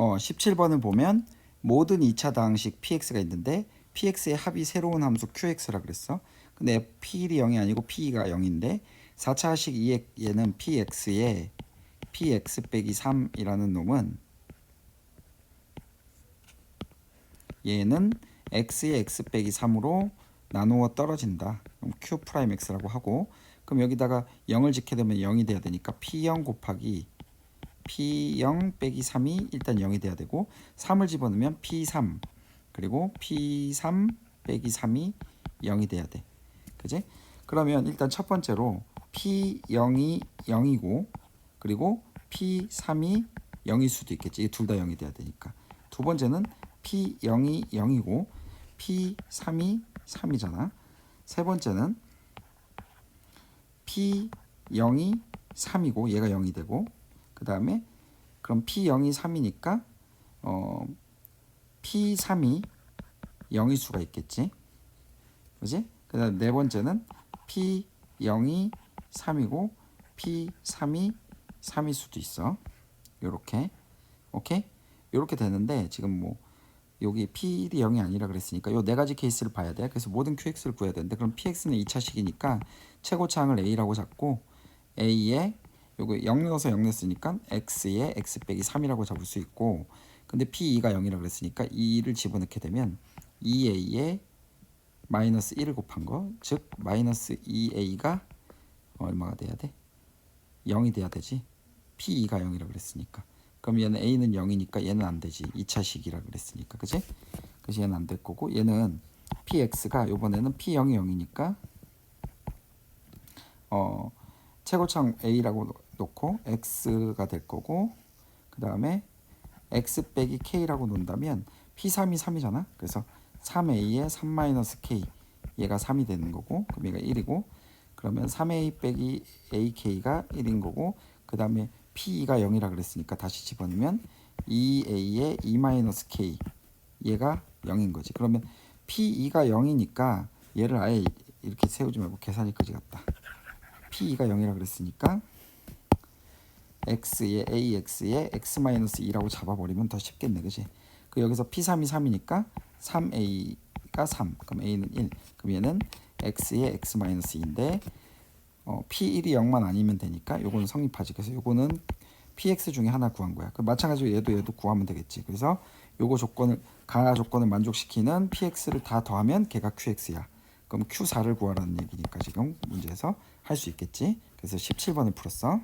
어, 17번을 보면 모든 2차 다항식 px가 있는데 px의 합이 새로운 함수 qx라 그랬어. 근데 p1이 0이 아니고 p2가 0인데 4차 하식 2의 얘는 px에 px 빼기 3이라는 놈은 얘는 x의 x 빼기 3으로 나누어 떨어진다. 그럼 q 프라임 x라고 하고 그럼 여기다가 0을 짓게 되면 0이 돼야 되니까 p0 곱하기 p0 빼기 3이 일단 0이 돼야 되고 3을 집어넣으면 p3 그리고 p3 빼기 3이 0이 돼야 돼. 그지? 그러면 일단 첫 번째로 p0이 0이고 그리고 p3이 0일 수도 있겠지. 둘 다 0이 돼야 되니까. 두 번째는 p0이 0이고 p3이 3이잖아. 세 번째는 p0이 3이고 얘가 0이 되고 그 다음에 그럼 p0이 3이니까 어, p3이 0일 수가 있겠지. 그지? 그 다음 네 번째는 p0이 3이고 p3이 3일 수도 있어. 요렇게. 오케이? 요렇게 되는데 지금 뭐 여기 p1이 0이 아니라 그랬으니까 요 네 가지 케이스를 봐야 돼. 그래서 모든 qx를 구해야 되는데 그럼 px는 2차식이니까 최고차항을 a라고 잡고 a에 요거 0 넣어서 0 냈으니까 x에 x 빼기 3이라고 잡을 수 있고 근데 p2가 0이라 그랬으니까 2를 집어넣게 되면 2a에 마이너스 1을 곱한 거, 즉 마이너스 2a가 얼마가 돼야 돼? 0이 돼야 되지. p2가 0이라 그랬으니까. 그럼 얘는 a는 0이니까 얘는 안 되지. 2차식이라 그랬으니까. 그지? 그래서 얘는 안 될 거고 얘는 px가 요번에는 p0이 0이니까 어 최고창 a라고 놓- 놓고 x가 될 거고 그 다음에 x 빼기 k라고 놓는다면 p3이 3이잖아. 그래서 3a에 3-k 얘가 3이 되는 거고 그럼 얘가 1이고 그러면 3a 빼기 ak가 1인 거고 그 다음에 p2가 0이라 그랬으니까 다시 집어넣으면 2a에 2-k 얘가 0인 거지 그러면 p2가 0이니까 얘를 아예 이렇게 세우지 말고 계산이 그지 같다 p2가 0이라 그랬으니까 x에 ax에 x-2라고 잡아버리면 더 쉽겠네 그지? 그 여기서 p3이 3이니까 3a가 3 그럼 a는 1 그럼 얘는 x에 x-2인데 어, p1이 0만 아니면 되니까 요거는 성립하지. 그래서 요거는 px 중에 하나 구한 거야. 그 마찬가지로 얘도 얘도 구하면 되겠지. 그래서 요거 조건을 가나 조건을 만족시키는 px를 다 더하면 걔가 qx야. 그럼 q4를 구하라는 얘기니까 지금 문제에서 할 수 있겠지? 그래서 17번을 풀었어